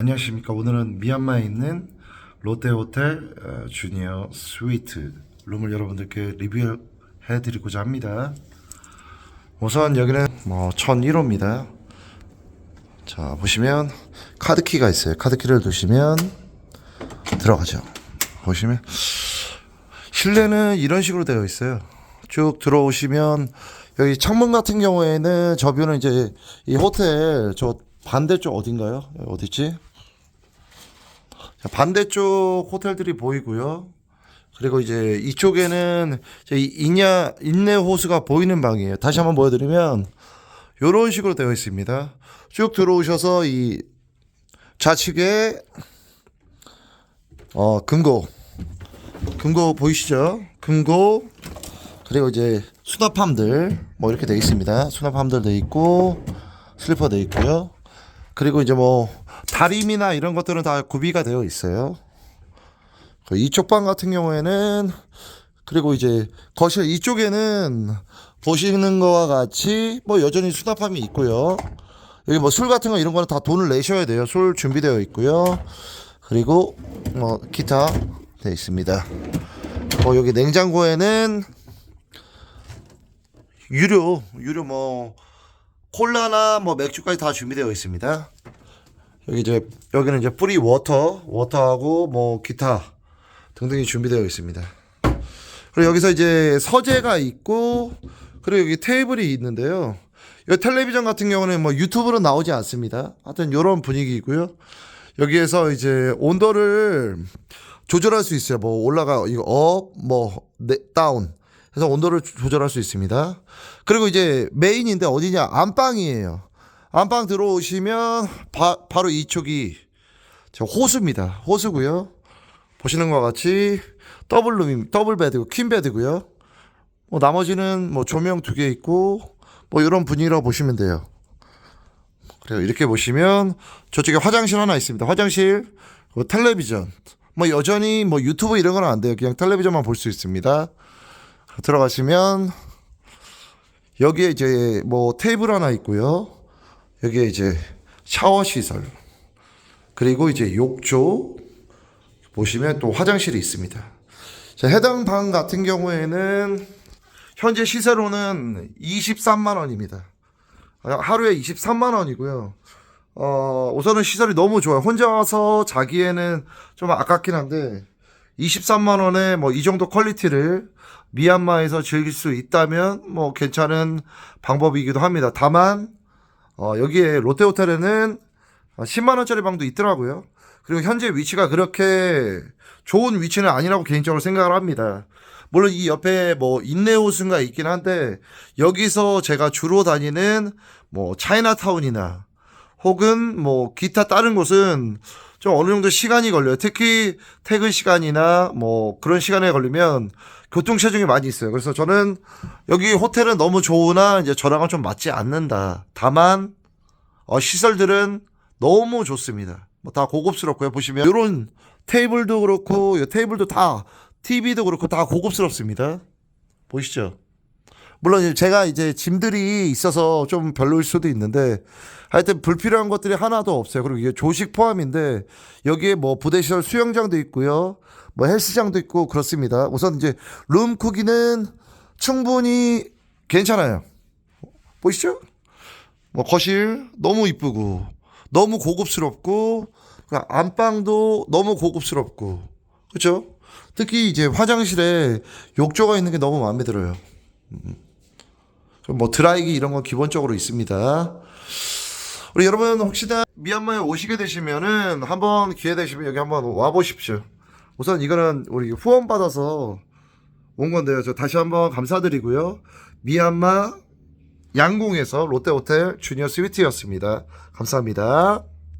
안녕하십니까. 오늘은 미얀마에 있는 롯데호텔 어, 주니어 스위트 룸을 여러분들께 리뷰해 드리고자 합니다. 우선 여기는 뭐 1001호입니다. 자, 보시면 카드키가 있어요. 카드키를 두시면 들어가죠. 보시면 실내는 이런 식으로 되어 있어요. 쭉 들어오시면 여기 창문 같은 경우에는 저 뷰는 이제 이 호텔 저 반대쪽 어딘가요? 어디지? 자, 반대쪽 호텔들이 보이고요. 그리고 이제 이쪽에는 이제 이 인야 인내 호수가 보이는 방이에요. 다시 한번 보여드리면 이런 식으로 되어 있습니다. 쭉 들어오셔서 이 좌측에 어 금고 금고 보이시죠? 금고 그리고 이제 수납함들 뭐 이렇게 돼 있습니다. 수납함들 돼 있고 슬리퍼 돼 있고요. 그리고 이제 뭐 다림이나 이런 것들은 다 구비가 되어 있어요. 그 이쪽 방 같은 경우에는 그리고 이제 거실 이쪽에는 보시는 거와 같이 뭐 여전히 수납함이 있고요. 여기 뭐 술 같은 거 이런 거는 다 돈을 내셔야 돼요. 술 준비되어 있고요. 그리고 뭐 기타 되어 있습니다. 뭐 여기 냉장고에는 유료 유료 뭐 콜라나 뭐 맥주까지 다 준비되어 있습니다. 여기 이제 여기는 이제 뿌리 워터 워터하고 뭐 기타 등등이 준비되어 있습니다. 그리고 여기서 이제 서재가 있고 그리고 여기 테이블이 있는데요. 이 텔레비전 같은 경우는 뭐 유튜브로 나오지 않습니다. 하여튼 이런 분위기이고요. 여기에서 이제 온도를 조절할 수 있어요. 뭐 올라가 이거 업, 뭐 네, 다운 해서 온도를 조- 조절할 수 있습니다. 그리고 이제 메인인데 어디냐 안방이에요. 안방 들어오시면 바, 바로 이쪽이 저 호수입니다. 호수고요. 보시는 것과 같이 더블 룸 더블 베드고 퀸 베드고요. 뭐 나머지는 뭐 조명 두 개 있고 뭐 이런 분위기라고 보시면 돼요. 그리고 이렇게 보시면 저쪽에 화장실 하나 있습니다. 화장실, 뭐 텔레비전, 뭐 여전히 뭐 유튜브 이런 건 안 돼요. 그냥 텔레비전만 볼 수 있습니다. 들어가시면 여기에 이제 뭐 테이블 하나 있고요. 여기에 이제 샤워 시설 그리고 이제 욕조 보시면 또 화장실이 있습니다. 자, 해당 방 같은 경우에는 현재 시세로는 23만 원입니다. 하루에 23만 원이고요. 어, 우선은 시설이 너무 좋아요. 혼자 와서 자기에는 좀 아깝긴 한데 23만 원에 뭐 이 정도 퀄리티를 미얀마에서 즐길 수 있다면 뭐 괜찮은 방법이기도 합니다. 다만 어, 여기에 롯데호텔에는 10만 원짜리 방도 있더라고요. 그리고 현재 위치가 그렇게 좋은 위치는 아니라고 개인적으로 생각을 합니다. 물론 이 옆에 뭐 인내호수가 있긴 한데 여기서 제가 주로 다니는 뭐 차이나타운이나 혹은 뭐 기타 다른 곳은 좀 어느 정도 시간이 걸려요. 특히 퇴근 시간이나 뭐 그런 시간에 걸리면 교통 체증이 많이 있어요. 그래서 저는 여기 호텔은 너무 좋으나 이제 저랑은 좀 맞지 않는다. 다만 어, 시설들은 너무 좋습니다. 뭐 다 고급스럽고요. 보시면 이런 테이블도 그렇고 이 테이블도 다 TV도 그렇고 다 고급스럽습니다. 보시죠. 물론 제가 이제 짐들이 있어서 좀 별로일 수도 있는데 하여튼 불필요한 것들이 하나도 없어요. 그리고 이게 조식 포함인데 여기에 뭐 부대시설 수영장도 있고요. 뭐 헬스장도 있고 그렇습니다. 우선 이제 룸 크기는 충분히 괜찮아요. 보시죠? 뭐 거실 너무 이쁘고 너무 고급스럽고 그 안방도 너무 고급스럽고 그렇죠? 특히 이제 화장실에 욕조가 있는 게 너무 마음에 들어요. 뭐 드라이기 이런 건 기본적으로 있습니다. 우리 여러분 혹시나 미얀마에 오시게 되시면은 한번 기회 되시면 여기 한번 와 보십시오. 우선 이거는 우리 후원 받아서 온 건데요. 저 다시 한번 감사드리고요. 미얀마 양궁에서 롯데호텔 주니어 스위트였습니다. 감사합니다.